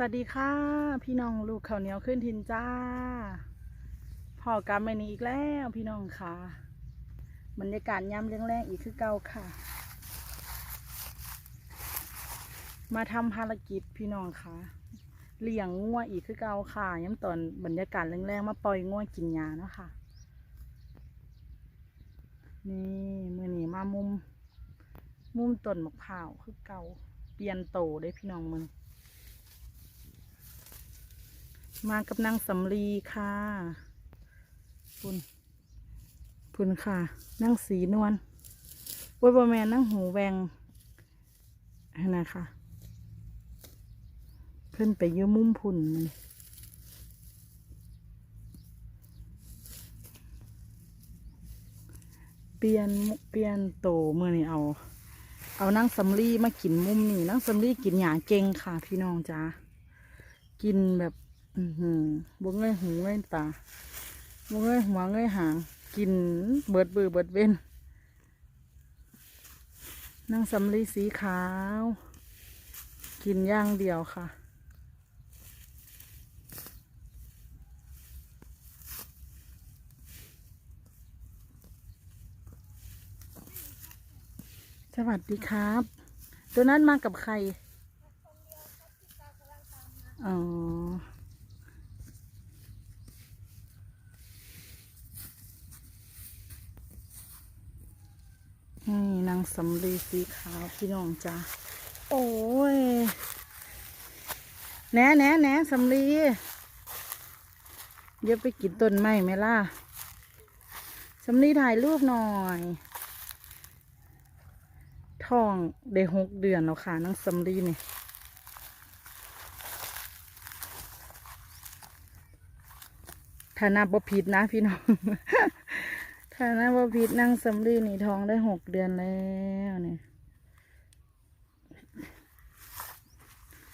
สวัสดีค่ะ พี่น้องลูกข้าวเหนียวขึ้นทินจ้าพอกำมานี้อีกแล้วพี่น้องค่ะบรรยากาศย่ำเรื่องแรงอีกคือเก่าค่ะ มาทำภารกิจพี่น้องค่ะเลี้ยงงัวอีกคือเก่าค่ะย้ำตอนบรรยากาศแรงๆมาปล่อยงัวกินยาเนาะค่ะ นี่มือนี้มามุม มุมต้นมะพร้าวคือเก่าเปลี่ยนโตได้พี่น้องมึง มากับนางสำลีค่ะพุ่นพุ่นค่ะนางสีนวลโว้ยบอแมนนางหูแวงนั่ะคะขึ้นไปยืมุมพุ่นมันเปลี่ยนเปลี่ยนโตเมื่อนี่เอา เอานางสำลีมากินมุมนี่นางสำลีกินหยาเก่งค่ะ พี่น้องจ้ากินแบบ อือหือบวเงยหูเงยตาบวเงยหัวเงยหาง กินเบิดบือเบิดเว้นนั่งสำลีสีขาว กินย่างเดียวค่ะ สวัสดีครับ ตัวนั้นมากับใคร อ๋อ นี่นางสำลีสีขาวพี่น้องจ้าโอ้ยแหน่แหน่แหน่สำลีเดี๋ยวไปกินต้นไม้ไหมล่ะสำลีถ่ายรูปหน่อยท้องได้หกเดือนแล้วค่ะนางสำลีนี่ถ้านับบ่ผิดนะพี่น้อง ค่ะน้าบพิษนั่งสำลีนี่ท้องได้หกเดือนแล้วเนี่ย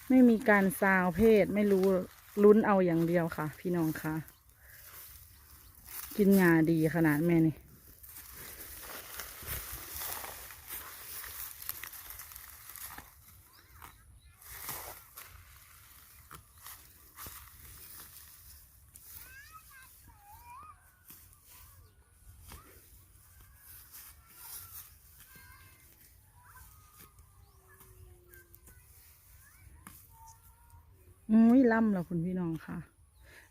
ไม่มีการซาวเพศไม่รู้ลุ้นเอาอย่างเดียวค่ะ พี่น้องค่ะ กินยาดีขนาดแม่นี่ อุ้ย ล่ำแล้วคุณพี่น้องค่ะ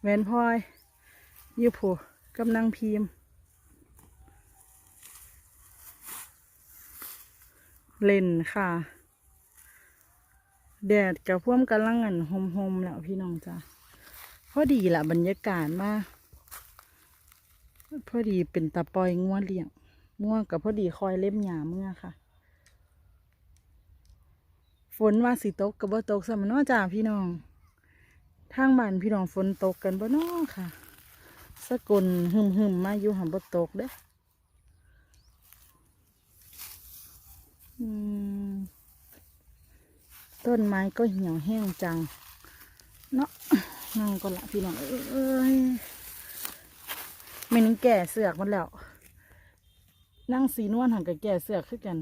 แหวนพลอยยูผูกำลังพิมพ์ เล่นค่ะ แดดกับพ่วมกำลังอันหมๆแล้วพี่น้องจ้ะพอดีละบรรยากาศมากพอดีเป็นตาปอยงัวเลี้ยงงัวกับพอดีคอยเล็บหยาเมื่อค่ะ ฝนว่าสิตกกับบ่ตกสมนว่าจ้าพี่น้อง ทางบ้านพี่น้องฝนตกกันบ่น้อค่ะ สกุลหึมหึมมาอยู่หันบ่ตกเด้ต้นไม้ก็เหี่ยวแห้งจัง เนาะนั่งก็ละพี่น้องเอ้ยไม่นึงแก่เสือกหมันแล้ว นั่งสีนวลหันกับแก่เสือกขึ้นกัน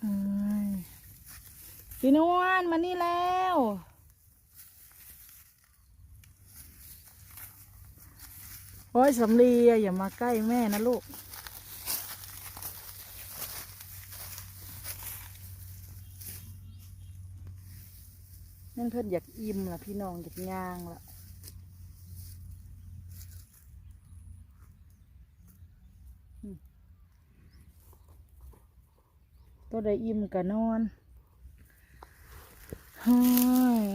เอ้ย พี่นวลมานี่แล้ว โอ้ยสำลีอย่ามาใกล้แม่นะลูก นั่นเพิ่อนอยากอิ่มละพี่น้องอยากย่างละตัวใดอิ่มก็นอน เฮ้ย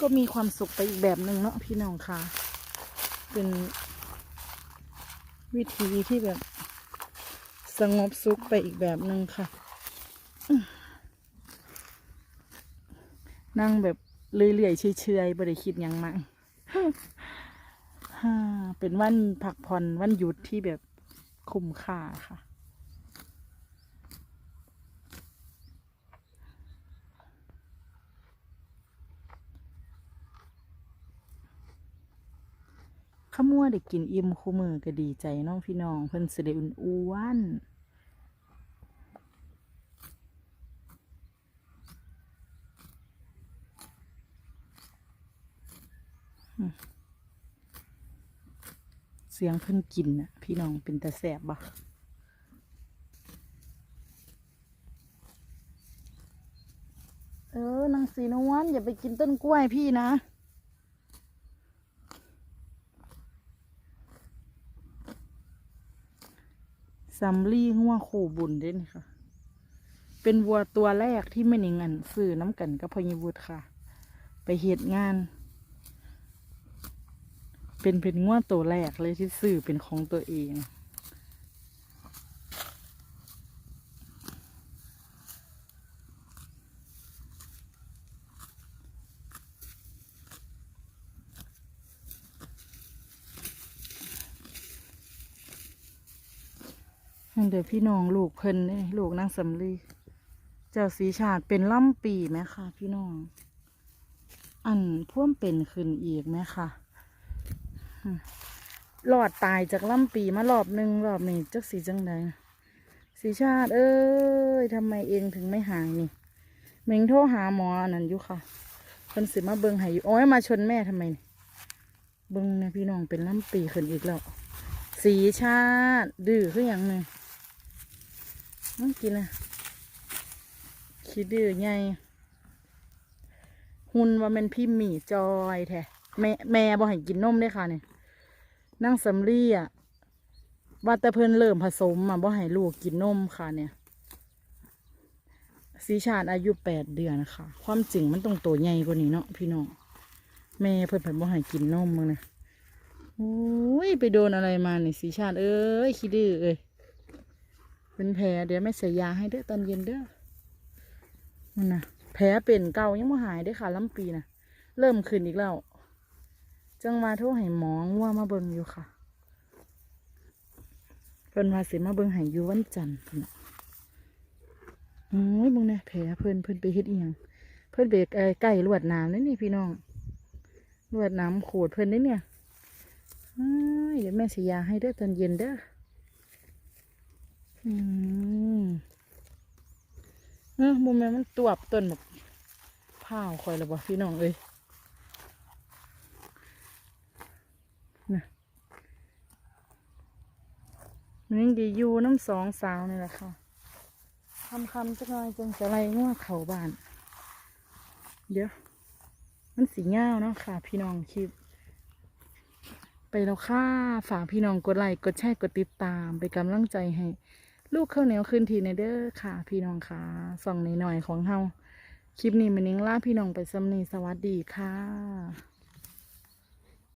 ก็มีความสุขไปอีกแบบหนึ่งเนาะพี่น้องค่ะ เป็นวิธีที่แบบสงบสุขไปอีกแบบหนึ่งค่ะ นั่งแบบเรื่อยๆเฉยๆไม่ได้คิดยังมากฮ่าเป็นวันพักผ่อนวันหยุดที่แบบคุ้มค่าค่ะ ข้ามัวได้กินอิ่มคู่มือก็ดีใจน้องพี่น้องเพิ่นสิได้อุ่นอ้วนเสียงเพิ่นกินนะพี่น้องเป็นตาแสบบะเออนางสีนวลอย่าไปกินต้นกล้วยพี่นะ ซัมลี่หัวขู่บุญเด้นค่ะ เป็นวัวตัวแรกที่ไม่นิงอันซื้อน้ำกันกับพญวุฒิค่ะ ไปเหตุงาน เป็นเป็นงัวตัวแรกเลยที่ซื้อเป็นของตัวเอง นั่นเดี๋ยวพี่น้องลูกเพิ่นนี่ลูกนางสำลีเจ้าสีชาติเป็นล่ำปีไหมคะพี่น้อง อันพ่วมเป็นขึ้นอีกไหมคะอืมรอดตายจากล่ำปีมารอบหนึ่งรอบนี้จักสีจังใดสีชาติ เอ้ยทำไมเองถึงไม่หายนี่เมงโทรหาหมออันนั้นอยู่ค่ะเพิ่นสิมาเบิงให้อยู่โอ้ยมาชนแม่ทำไมนี่เบิงนะพี่น้องเป็นล่ำปีขึ้นอีกแล้วสีชาติดื้อคืออย่างหนึ่ง มันกินอะคิดดื้อไงหุ่นว่ามันพี่หมีจอยแท้แม่แม่บอกให้กินนมได้ค่ะเนี่ยนั่งสำลีอะว่าแต่เพิ่นเริ่มผสมอะบ่ให้ลูกกินนมค่ะเนี่ยสีชาติอายุแปดเดือนค่ะ ความจริงมันต้องตัวใหญ่กว่านี้เนาะพี่น้องแม่เพิ่นเพิ่นบ่ให้กินนมมึงนะโอ้ยไปโดนอะไรมาเนี่ยสีชาติเอ้ยขี้ดื้อเอ้ย เป็นแผลเดี๋ยวแม่ใส่ยาให้เด้อตอนเย็นเด้อมันนะแผลเป็นเก่ายังไม่หายเด้ค่ะลำปีนะเริ่มขึ้นอีกแล้วจังมาโทรให้หมอง่วมาเบิ่งอยู่ค่ะเพิ่นว่าสิมาเบิ่งให้อยู่วันจันทร์พุ่นน่ะโอ้ยมึงเนี่ยแผลเพิ่นเพิ่นไปเฮ็ดอีหยังเพิ่นไปเอ่อใกล้ลวดน้ำนี่นี่พี่น้องลวดน้ำขูดเพิ่นนี่เนี่ยอ้ายเดี๋ยวแม่สียาให้เด้อตอนเย็นเด้อ อืมเออโมแมนมันตวบต้นแบบผ้าคอยและบ่พี่น้องเอ้ยนะมันยังดีอยู่น้ำสองสาวนี่แหละค่ะคำคำจักหน่อยจังจะไรง่วเขาบาน เดี๋ยว มันสีเงาเนาะค่ะ พี่น้องคลิป ไปแล้วค่ะ ฝากพี่น้องกดไลค์กดแชร์กดติดตาม ไปกำลังใจให้ ลูกข้าวเหนียวคืนทีในเด้อค่ะ พี่น้องค่ะส่องหน่อยๆของเฮาคลิปนี้มันนิ้งล่าพี่น้องไปสำนีสวัสดีค่ะ